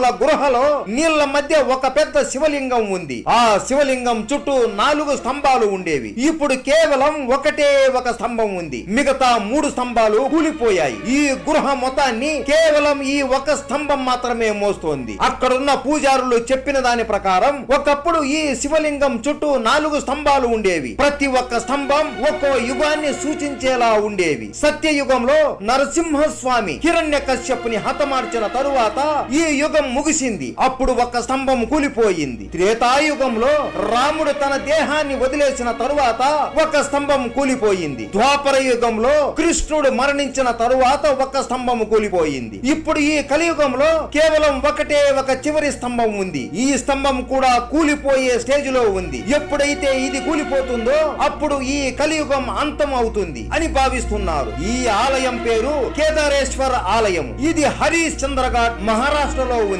గృహలో నీళ్ళ మధ్య ఒక పెద్ద శివలింగం ఉంది. ఆ శివలింగం చుట్టూ నాలుగు స్తంభాలు ఉండేవి. ఇప్పుడు కేవలం ఒకటే ఒక స్తంభం ఉంది. మిగతా మూడు స్తంభాలు కూలిపోయాయి. ఈ గృహ మొత్తాన్ని కేవలం ఈ ఒక స్తంభం మాత్రమే మోస్తోంది. అక్కడున్న పూజారులు చెప్పిన దాని ప్రకారం ఒకప్పుడు ఈ శివలింగం చుట్టూ నాలుగు స్తంభాలు ఉండేవి. ప్రతి ఒక్క స్తంభం ఒక్కో యుగాన్ని సూచించేలా ఉండేవి. సత్యయుగంలో నరసింహస్వామి హిరణ్య కశ్యపుని హతమార్చిన తరువాత ఈ యుగం ముగిసింది. అప్పుడు ఒక స్తంభం కూలిపోయింది. త్రేతాయుగంలో రాముడు తన దేహాన్ని వదిలేసిన తరువాత ఒక స్తంభం కూలిపోయింది. ద్వాపర యుగంలో కృష్ణుడు మరణించిన తరువాత ఒక స్తంభం కూలిపోయింది. ఇప్పుడు ఈ కలియుగంలో కేవలం ఒకటే ఒక చివరి స్తంభం ఉంది. ఈ స్తంభం కూడా కూలిపోయే స్టేజ్లో ఉంది. ఎప్పుడైతే ఇది కూలిపోతుందో అప్పుడు ఈ కలియుగం అంతం అవుతుంది అని భావిస్తున్నారు. ఈ ఆలయం పేరు కేదారేశ్వర ఆలయం. ఇది హరీష్ చంద్రఘాట్ మహారాష్ట్రలో